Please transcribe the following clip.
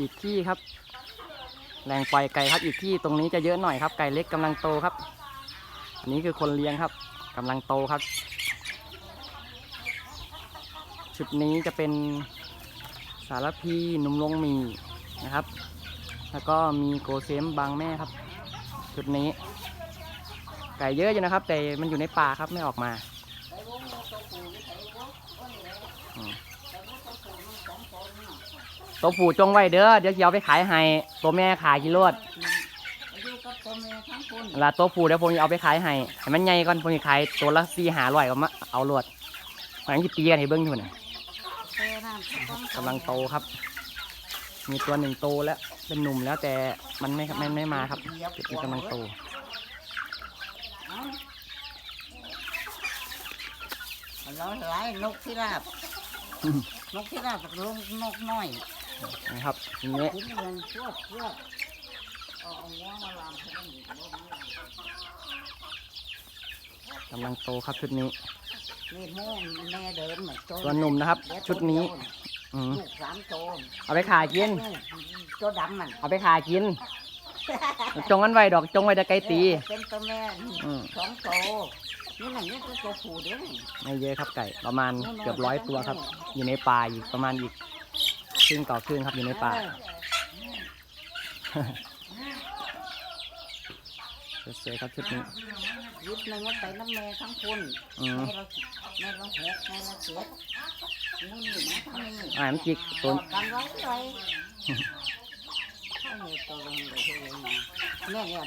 อีกที่ครับแหล่งปล่อยไก่ครับอีกที่ตรงนี้จะเยอะหน่อยครับไก่เล็กกำลังโตครับ อันนี้คือคนเลี้ยงครับกำลังโตครับ ชุดนี้จะเป็นสารพีหนุ่มลงมีนะครับ แล้วก็มีโกเซมบางแม่ครับ ชุดนี้ ไก่เยอะอยู่นะครับ แต่มันอยู่ในป่าครับไม่ออกมาอืม ตัวผู้จงไว้เด้อเดี๋ยวจะเอาไปขายให้ตัวแม่ขายกิโลดอยู่กับตัวแม่ทั้งคนเวลาตัวผู้เดี๋ยวผมจะเอาไปขายให้ให้มันใหญ่ก่อนผมจะขายตัวละสี่หาร้อยก็มาเอาโลดมันจะตีกันให้เบิ้งอยู่นะเต้น้ำกำลังโตครับ มีตัวหนึ่งโตแล้วเป็นหนุ่มแล้วแต่มันไม่ไม่ไม่มาครับจุดนี้กำลังโตเราหลายนกพิราบอืมนกพิราบลงนกน้อย นะครับทีนี้กินเงินพวดพวดเอาเอาหัวมาลามเขาก็หนีไปบ่มีกำลังโตครับชุดนี้นี่โม่แม่เดินเหมือนโจตัวหนุ่มนะครับ ชุดนี้อืมลูกสามโจรเอาไปขายกินตัวดำมันเอาไปขายกิน จงกันไว้ดอกจงไว้จะไกลตีเป็นตัวแม่อืมสองโตนี่หนังนี่ตัวตัวผู้เด้อไม่เยอะครับไก่ประมาณเกือบร้อยตัวครับ อยู่ในป่าอีกประมาณอีกค รึ่งต่อครึ่งครับอยู่ในป่าสวยๆครับชุดนี้ยุดหนึ่งว่าไปน้ำแม่ทั้งคนอืมแม่เราแม่เราหกแม่เราเจ็ดนี่นี่นะทั้งนี้อ่ามันจิกตัวบอกกันไว้ไว้ให้ตัวลงเลยทีเดียวนะแม่เนี่ย